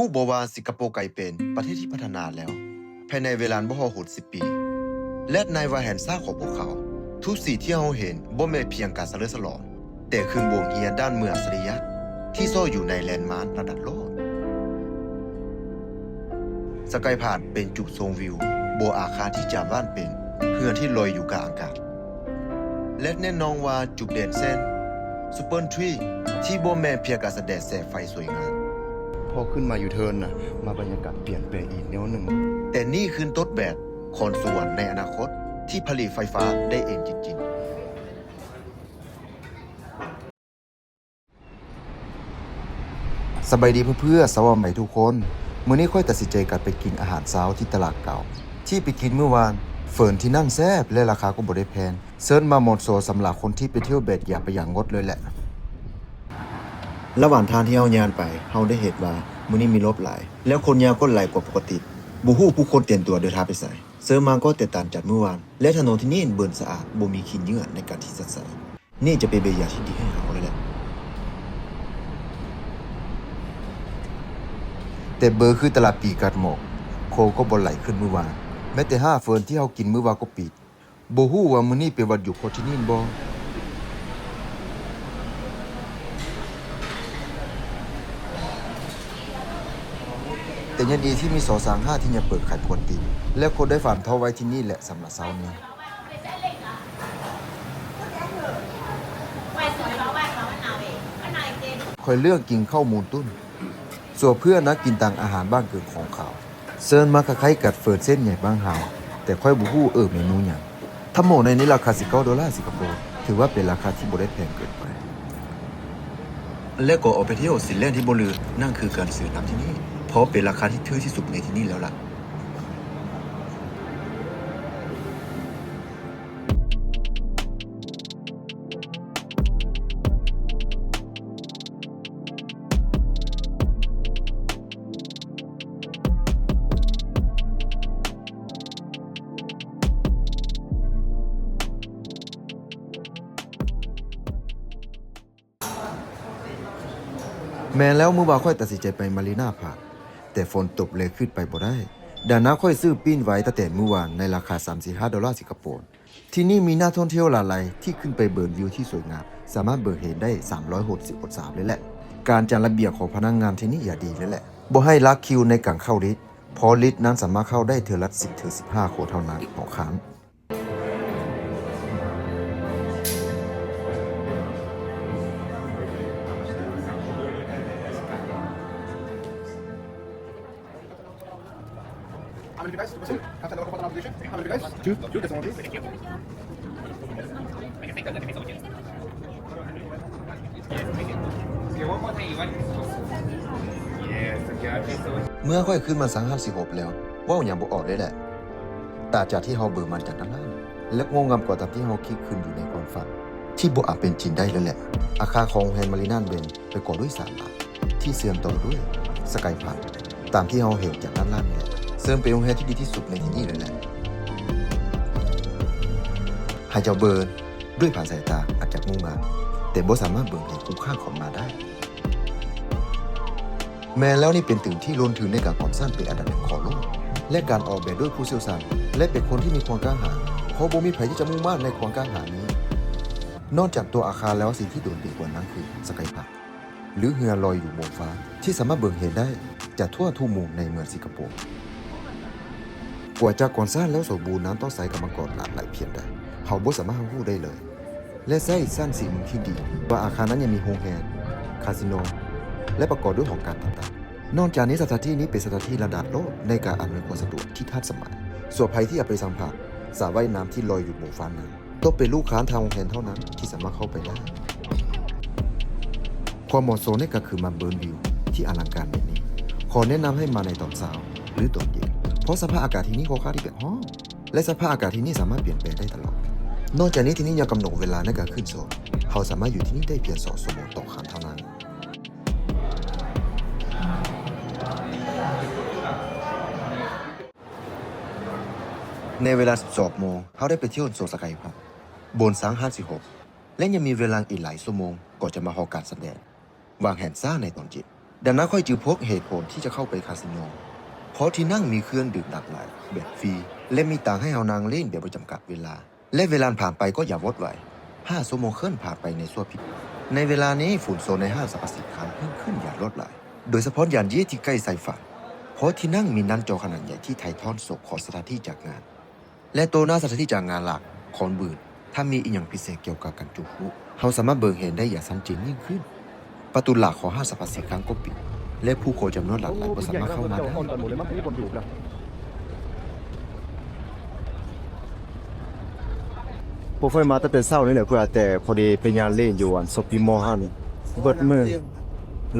ผู้บอกว่าสิงคโปร์ไกลเป็นประเทศที่พัฒนาแล้ว ภายในเวลาบ่ฮอด60ปี และในวาแหนซ่าของพวกเขา ทุกสิ่งที่เราเห็นบ่แม่เพียงการสะเลอสลองแต่คือบวงเฮียนด้านเมืองอัจฉริยะ ที่ซ่อนอยู่ในแลนด์มาร์คระดับโลกสกายผ่านเป็นจุดชมวิวโบอาคารที่จามบ้านเป็นเพื่อนที่ลอยอยู่กลางอากาศ และแน่นอนว่าจุดเด่นเส้นซูเปอร์ทรีที่โบแมนเพียงการแสดงแสงไฟสวยงาม อขึ้นมาอยู่เทินน่ะ มาบรรยากาศเปลี่ยนแปอีกแนวหนึ่ง แต่นี่คือต้นแบบคนส่วนในอนาคตที่ผลิตไฟฟ้าได้เองจริงสบายดีเพื่อๆสวัสดีทุกคนมื้อนี้ค่อยตัดสินใจกลับไปกินอาหารเช้าที่ตลาดเก่า ที่ไปกินเมื่อวานเฟิร์นที่นั่นแซบและราคาก็บ่ได้แพงเซิร์ชมาหมาะสมสำหรับคนที่ไปเที่ยวแบบอย่าไปอย่างงดเลยแหละ ระหว่างทางที่เฮายานไปเฮาได้เห็นว่ามื้อนี้มีรถหลาย แล้วคนยางก็หลายกว่าปกติบ่ฮู้ผู้คนเตรียมตัวเดินทางไปไสเสริมมาก็แตกต่างจากเมื่อวาน และถนนที่นี่เบิ่นสะอาดบ่มีขี้เหงื่อในการที่จะใส่นี่จะเป็นเบยาที่ดีให้เฮาเลยแหละแต่เบอร์คือตลาดปีกัดหมอกโคก็บ่ไหลขึ้นเมื่อวานแม้แต่ห้าเฟิร์นที่เฮากินมื้อวานก็ปิดบ่ฮู้ว่ามื้อนี้เป็นวันหยุดของที่นี่บ่ แต่ยังดีที่มีสอสางห้าที่ยังเปิดขายปกติ และคนได้ฝันท่อไว้ที่นี่แหละสำหรับเซาร์นี้คอยเลือกกินข้าวมูลตุ้น ส่วนเพื่อนนะกินต่างอาหารบ้างเกิดของเขาเซิร์นมากระไข่กัดเฟิดเส้นใหญ่บ้างฮาวแต่ค่อยบูหู้เออเมนูอย่างทั้งหมดในนี้ราคาสิบเก้าดอลลาร์สิงคโปร์ถือว่าเป็นราคาที่บริได้แพงเกินไปและก็ออกไปเที่ยวสินเล่นที่บลือนั่นคือการสื่อน้ำที่นี่ เพราะเป็นราคาที่ถูกที่สุดในที่นี่แล้วล่ะแม้แล้วมือวาค่อยตัดสินใจไปมารีนาพาร์ค แต่ฝนตกเลยขึ้นไปบ่ได้ดาน้าค่อยซื้อปิ้นไว้ตั้งแต่เมื่อวานในราคา 35 ดอลลาร์สิงคโปร์ที่นี่มีนักท่องเที่ยวหลายๆที่ขึ้นไปเบิร์นวิวที่สวยงาม สามารถเบิร์เห็นได้ 360องศาเลยแหละ การจัดระเบียบของพนักงงานที่นี่อย่าดีเลยแหละบ่ให้ลักคิวในการเข้าลิฟต์เพราะลิฟต์นั้นสามารถเข้าได้เทอละ10ถึง15คนเท่านั้นต่อครั้ง How many devices? Two. Have another couple of position. How many devices? Two. Two. That's one, please. Thank you. Yeah, one more time, you want? Yes, okay, okay, so เมื่อค่อยขึ้นมาสังห้าสิบหกแล้วว่าอย่างบ่ออกเลยแหละตาจากที่เฮาเบิกมันจากด้านล่างและงงงำกว่าตามที่เฮาคิดขึ้นอยู่ในความฝันที่บ่อาจเป็นจริงได้เลยแหละ อาคารของแฮนมารีนานเบนไปก่อด้วยสามหลักที่เสื่อมต่อด้วยสกายพาร์ตามที่เฮาเห็นจากด้านล่างนี่แหละ เสื่อเป็นโรงแรมที่ดีที่สุดในที่นี่เลยแหละหายเจ้าเบิร์นด้วยผ่านสายตาอาจจะงงงาแต่บ่สามารถเบิ่งเห็นคุณค่าของมาได้ แม้แล้วนี่เป็นตึงที่ล้นถึงในการก่อสร้างเป็นอันดับหนึ่งของโลกและการออกแบบด้วยผู้เชี่ยวชาญและเป็นคนที่มีความกล้าหาญเพราะบ่มีใครที่จะมุ่งมั่นในความกล้าหาญนี้ นอกจากตัวอาคารแล้วสิ่งที่โดดเด่นกว่านั้นคือสกายพาร์คหรือเรือลอยอยู่บนฟ้าที่สามารถเบิ่งเห็นได้จากทั่วทุกมุมในเมืองสิงคโปร์ กว่าจะก่อนสร้างแล้วสมบูรณ์นั้นต้องใส่กรรมกรหลากหลายเพียงใดเขาบ่สามารถรู้ได้เลย และใช้สร้างสิ่งหนึ่งที่ดี ว่าอาคารนั้นยังมีโรงแรมคาสิโน และประกอบด้วยของการต่างๆ นอกจากนี้สถานที่นี้เป็นสถานที่ระดับโลกในการอำนวยความสะดวกที่ทันสมัย ส่วนภัยที่อาไปสัมผัสสระว่ายน้ำที่ลอยอยู่บนฟ้านั้นต้องเป็นลูกค้าทางโรงแรมเท่านั้นที่สามารถเข้าไปได้ความเหมาะสมในการคือมาเบิร์นวิวที่อลังการแบบนี้ ขอแนะนำให้มาในตอนเช้าหรือตอนเย็น ราะสภาพอากาศที่นี่ค่อนข้าที่เป็นห้องและสภาพอากาศที่นี่สามารถเปลี่ยนแปลงได้ตลอด นอกจากนี้ที่นี่ยังกำหนดเวลาในการขึ้นโซนเขาสามารถอยู่ที่นี่ได้เพียงสองชั่วโมงต่อครั้งเท่านั้นในเวลา 12 โมง เขาได้ไปเที่ยวโซนสกายพาร์คบนสัง56 และยังมีเวลาอีกหลายชั่วโมงก่อนจะมาฮอการแสดงวางแผนสร้างในตอนจ็ดดังนั้นค่อยจือพกเหตุผลที่จะเข้าไปคาสิโน เพราะที่นั่งมีเครื่องดื่มหลากหลายแบบฟรี และมีต่างให้เอานางเล่นแบบประจำกัดเวลา และเวลาผ่านไปก็อย่าวดไหวห้าชั่วโมงเคลื่อนผ่านไปในส่วพิษในเวลานี้ฝุ่นโซนในห้างสรรพสินค้าเพิ่มขึ้นอย่างรวดเร็วโดยเฉพาะยานยี่ที่ใกล้ไซฟาเพราะที่นั่งมีนันจอขนาดใหญ่ที่ถ่ายทอดสดของสถานที่จากงาน และตัวหน้าสถานที่จากงานหลักของบืนถ้ามีอีกอย่างพิเศษเกี่ยวกับการจุบุเราสามารถเบิกเห็นได้อย่างชัดเจนยิ่งขึ้น ประตูหลักของห้างสรรพสินค้าก็ปิด และผู้คนจำนวนหลากหลายก็สามารถเข้ามาได้คนกันหมดเลยมั้งนี่คนอยู่แล้วพวกไฟมาตั้งแต่เช้านี่แหละเพื่อแต่พอดีไปงานเล่นอยู่อันซอปปี้มอลล์ห้านี่เบิดมือ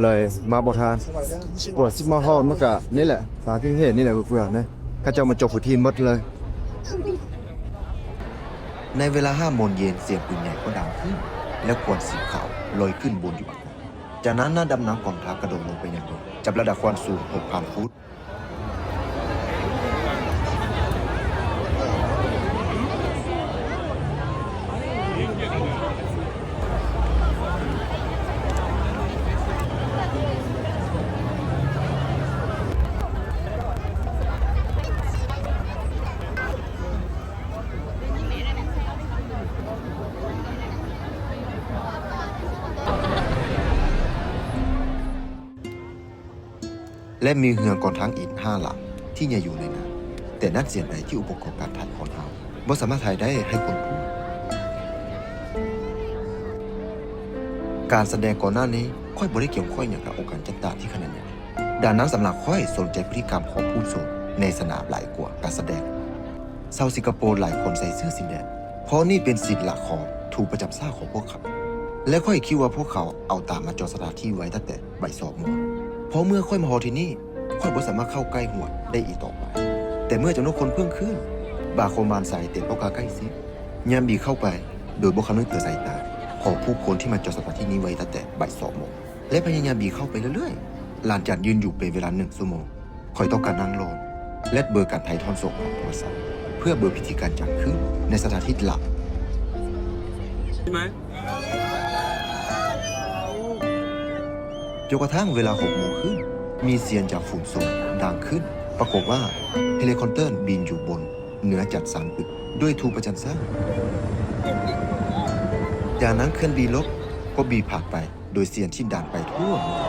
เลยมาบ่ทานปวดซิมาฮอลมันก็นี่แหละสาที่เห็นนี่แหละเพื่อนๆนะเขาเจ้ามาจบผู้ทีมหมดเลย ในเวลาห้าโมงเย็นเสียงปืนใหญ่ก็ดังขึ้น และควันสีขาวลอยขึ้นบนอยู่อากาศ จากนั้นนักดำน้ำกองทัพกระโดดลงไปยังบนจับระดับความสูง 6,000 ฟุต และมีเฮืองกองทัพอีกห้าหลังที่ยังอยู่ในนั้นแต่นักเสียงใดที่อุปกรณ์การถ่ายของเราบ่สามารถถ่ายได้ให้คนพูดการแสดงก่อนหน้านี้ค่อยบริเกี่ยวข้อยอย่างกับองค์การจัดกาที่ขนาดใหญ่ดังนั้นสำหรับค่อยสนใจพฤติกรรมของผู้ชมในสนามหลายกว่าการแสดงชาวสิงคโปร์หลายคนใส่เสื้อสีแดงเพราะนี่เป็นสิทธิ์หลักของถูกประจำซ่าของพวกเขา และค่อยคิดว่าพวกเขาเอาตามมาจอสถานที่ไว้ตั้งแต่ใบสองโมง เพราะเมื่อค่อยมาฮอที่นี่ค่อยบ่สามารถเข้าใกล้หัวได้อีกต่อไป แต่เมื่อจำนวนคนเพิ่มขึ้น บาโคมานสายเต็มโอกาใกล้ซิยามบีเข้าไป โดยบ่คำนึงเกิดสายตาของผู้คนที่มาจอดสถานที่นี้ไว้ตั้งแต่บ่ายสองโมงและพยายามบีเข้าไปเรื่อยๆหลานจัดยืนอยู่เป็นเวลาหนึ่งชั่วโมงคอยต้องการนั่งรอและเบอร์การถ่ายทอดสดของโทรศัพท์เพื่อเบอร์พิธีการจัดขึ้นในสถานที่หลักใช่ไหม จนกระทั่งเวลา6โมงครึ่งมีเสียงจากฝุ่นโซนดังขึ้น ปรากฏว่าเฮลิคอปเตอร์บินอยู่บน เหนือจัดสรรตึกด้วยทูประจันซ่าจากนั้นเครื่องบินลบก็บีผ่านไป โดยเสียงที่ดังไปทั่วเมือง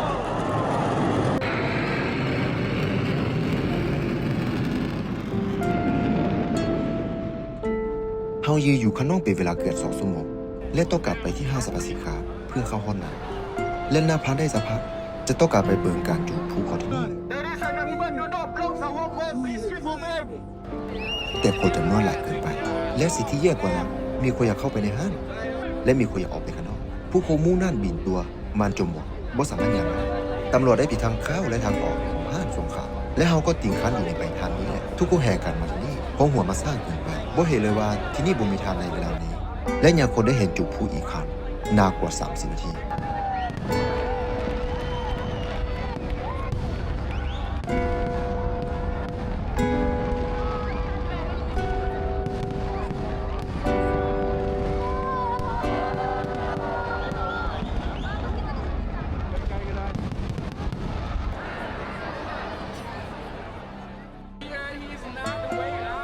เฮายืนอยู่ข้างนอกเป็นเวลาเกือบสองชั่วโมงและต้องกลับไปที่ห้างสรรพสินค้าเพื่อเข้าห้องน้ำ เล่นหน้าพักได้สักพักจะต้องกลับไปเบิงการจูบผู้ขอที่นี่แต่คนจำนวนหลายเกินไป และสิ่งที่แย่กว่านั้นมีคนอยากเข้าไปในห้างและมีคนอยากออกไปข้างนอกผู้คนมุ่งหน้าบินตัวมันจมหมดบ่สามารถยังได้ตำรวจได้ปิดทางเข้าและทางออกของห้างสงขลาและเฮาก็ติ่งคันอยู่ในไปทางนี้แหละทุกคนแห่กันมาที่นี่เพราะหัวมาสร้างเกินไปบ่เห็นเลยว่าที่นี่บ่มีทางในเวลานี้ และยังคนได้เห็นจูบผู้อีกครั้งนานกว่า 30 นาที เ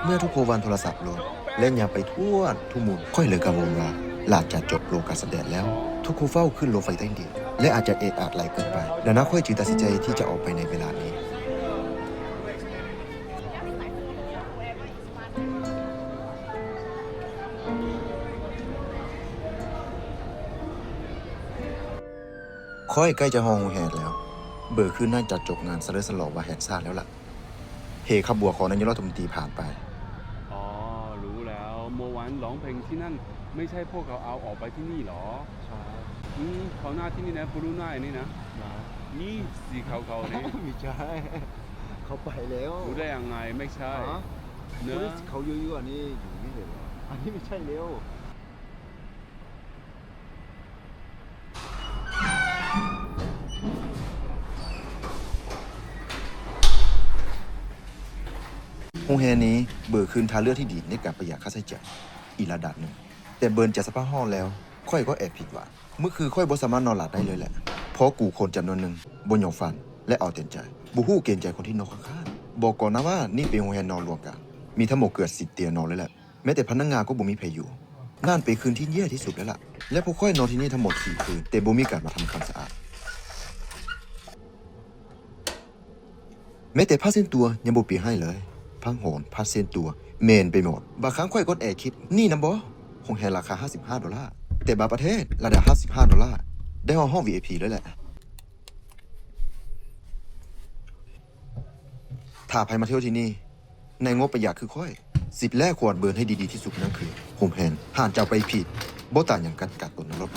มื่อทุกโควานโทรศัพท์ลงเล่นยาไปทั่วทุกมุมค่อยเลยกังวลว่าหลาจะจบโลกการแสดงแล้ว ทุกโคเฝ้าขึ้นรถไฟใต้ดิน และอาจจะเอะอาจไหลเกินไป ดังนั้นค่อยจึงตัดสินใจที่จะออกไปในเวลานี้ ค่อยใกล้จะฮองแหดแล้ว เบอร์ขึ้นน่าจะจบงานสะเลสลอว่าแหดซาดแล้วล่ะเฮขบบัวของนายกรัฐมนตรีผ่านไป อ๋อ รู้แล้ว เมื่อวานร้องเพลงที่นั่น ไม่ใช่พวกเขาเอาออกไปที่นี่หรอ ใช่ อืมเขาหน้าที่นี่นะบรูน่านี่นะนี่สีขาวๆนี่ไม่ใช่เขาไปแล้วรู้ได้ยังไงไม่ใช่ฮะเนคนอะที่เขายั่วๆนี่อยู่ไม่เห็นเหรออันนี้ไม่ใช่เร็วโรงแรมนี้เบอร์คืนทางเลือกที่ดีในการประหยัดค่าใช้จ่ายอีกระดับหนึ่ง แต่เบิร์นจากสภาพห้องแล้ว ค่อยก็แอบผิดหวัง เมื่อคือค่อยบสามารถนอนหลับได้เลยแหละ เพราะกูคนจำนวนหนึ่งบนยอมฟัน และเอาเต็มใจบูฮู้เกรงใจคนที่นอนข้างๆบอกก่อนนะว่านี่เป็นโรงแรมนอนรวมกันมีทั้งหมดเกือบสิบเตียงนอนเลยแหละแม้แต่พนักงานก็บ่มีใครอยู่นั่นเป็นคืนที่แย่ที่สุดแล้วล่ะ และพวกค่อยนอนที่นี่ทั้งหมดสี่คืนแต่บ่มีการมาทำความสะอาดแม้แต่ผ้าเส้นตัวยังบ่เปลี่ยนให้เลยพังโหนผ้าเส้นตัวเมนไปหมดบางครั้งค่อยกดแอร์คิดนี่นะบอคงแฮราคา 55 ดอลลาร์ แต่บางประเทศระดับ 55 ดอลลาร์ ได้ห้องห้อง VIP เลยแหละ ถ้าใครมาเที่ยวที่นี่ ในงบประหยัดคือค่อย สิบแรกควรเบิร์นให้ดีๆที่สุดนั่นคือโฮมแพนห่านจะเอาไปผิดโบต่างอย่างกัดกัดตนนรก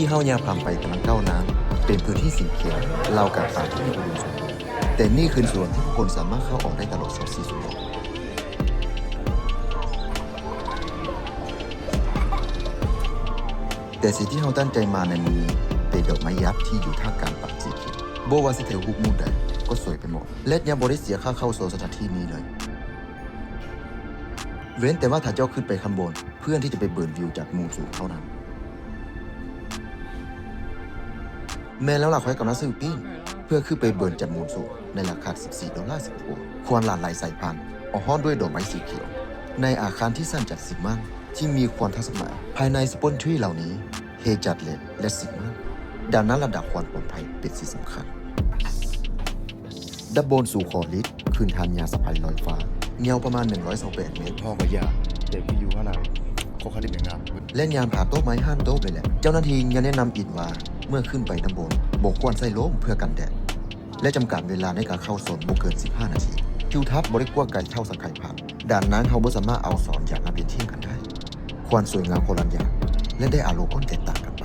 ที่เฮายาพามไปกำลังก้าวน้ำเป็นพื้นที่สีเขียวเล่ากับป่าที่มีอุดมสมบูรณ์แต่นี่คือส่วนที่ผู้คนสามารถเข้าออกได้ตลอด24ชั่วโมงแต่สิ่งที่เฮาตั้งใจมาในมือเป็นดอกไม้ยักษ์ที่อยู่ท่ามกลางป่าสีเขียวโบวาสิเทลฮุกมุดใดก็สวยไปหมด และยังบ่ได้เสียค่าเข้าโซนสถานที่นี้เลย เว้นแต่ว่าถ้าเจ้าขึ้นไปข้างบน เพื่อนที่จะไปเบิร์นวิวจากมุมสูงเท่านั้น แม่แล้วล่ะคอยกำลังซื้อปิ้งเพื่อขึ้นไปเบิร์นจากมูลสูงในราคา 14 ดอลลาร์สิบหัวควรหลานหลายสายพันธุ์ออกห้อนด้วยดอกไม้สีเขียว ในอาคารที่สร้างจากสิบมั่งที่มีความทันสมัยภายในสปอนทรีเหล่านี้เฮจัดเลนและสิบมั่งดังนั้นระดับความปลอดภัยเป็นสิ่งสำคัญดับบนสู่ขอลิฟต์คืนทานยาสะพายลอยฟ้าเงาวประมาณ 128 เมตรพ่อก็อยากแต่พี่อยู่ข้างในเขาคาดิเป็นงานเล่นยานผ่าโต๊ะไม้ห้ามโต๊ะเลยแหละ เจ้าหน้าที่ยังแนะนำอีกว่า เมื่อขึ้นไปด้านบนบกควรใส่ล้มเพื่อกันแดด และจำกัดเวลาในการเข้าโซนบ่เกิน 15 นาทีทิวทัศน์บริกว่าไก่เท่าสังไข่ผักด่านนั้นเขาบ่สามารถเอาสอนอย่างมาเป็นเที่ยงกันได้ ความสวยงามคนละอย่างและได้อารมณ์คนแตกต่างกันไป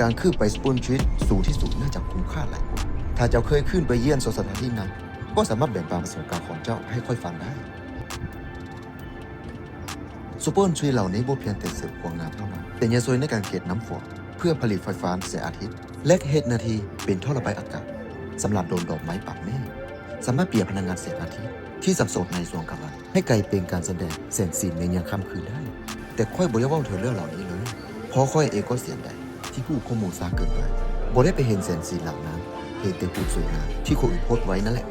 การขึ้นไปสปูนทริตสูงที่สุดน่าจะคุ้มค่าหลายกว่าถ้าเจ้าเคยขึ้นไปเยี่ยมสถานที่นั้น ก็สามารถแบ่งปันประสบการณ์ของเจ้าให้ค่อยฟังได้ซูเปอร์ทรีเหล่านี้บ่เพียงแต่เสริมความงามเท่านั้นแต่ยังช่วยในการเก็บน้ำฝน เพื่อผลิตไฟฟ้าแสงอาทิตย์และเฮ็ดนาทีเป็นท่อระบายอากาศสำหรับโดนดอกไม้ปักเมฆสามารถเปลี่ยนพลังงานแสงอาทิตย์ที่สับสนในส่วนกลางให้กลายเป็นการแสดงแสงสีในยามค่ำคืนได้ แต่ค่อยบ่ได้เว้าถึงเรื่องเหล่านี้เลยเพราะค่อยเองก็เสียดายที่ผู้ข้อมูลซาเกินไปบ่ได้ไปเห็นแสงสีเหล่านั้นเห็นแต่ผู้สวยงามที่คนอื่นโพสไว้นั่นแหละ